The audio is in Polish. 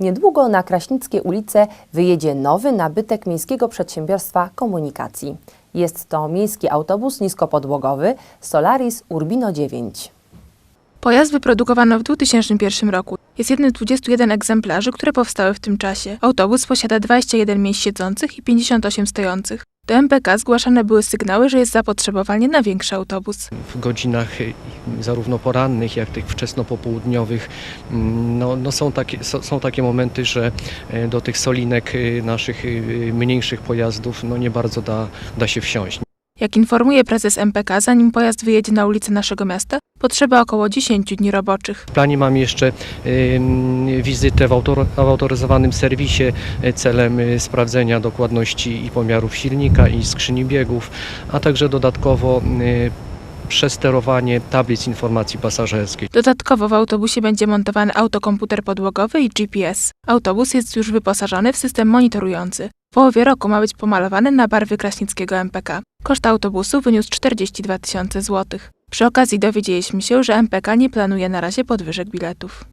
Niedługo na Kraśnickie ulice wyjedzie nowy nabytek Miejskiego Przedsiębiorstwa Komunikacji. Jest to miejski autobus niskopodłogowy Solaris Urbino 9. Pojazd wyprodukowano w 2001 roku. Jest jednym z 21 egzemplarzy, które powstały w tym czasie. Autobus posiada 21 miejsc siedzących i 58 stojących. Do MPK zgłaszane były sygnały, że jest zapotrzebowanie na większy autobus. w godzinach y, zarówno porannych, jak tych wczesnopopołudniowych. mm, No, no są, takie, są, takie momenty, że e, do tych solinek y, naszych y, mniejszych pojazdów no nie bardzo da, da się wsiąść. Jak informuje prezes MPK, zanim pojazd wyjedzie na ulicę naszego miasta, potrzeba około 10 dni roboczych. W planie mam jeszcze wizytę w, autor, w autoryzowanym serwisie celem y, sprawdzenia dokładności i pomiarów silnika i skrzyni biegów, a także dodatkowo y, przesterowanie tablic informacji pasażerskiej. Dodatkowo w autobusie będzie montowany autokomputer podłogowy i GPS. Autobus jest już wyposażony w system monitorujący. W połowie roku ma być pomalowany na barwy kraśnickiego MPK. Koszt autobusu wyniósł 42 tysiące złotych. Przy okazji dowiedzieliśmy się, że MPK nie planuje na razie podwyżek biletów.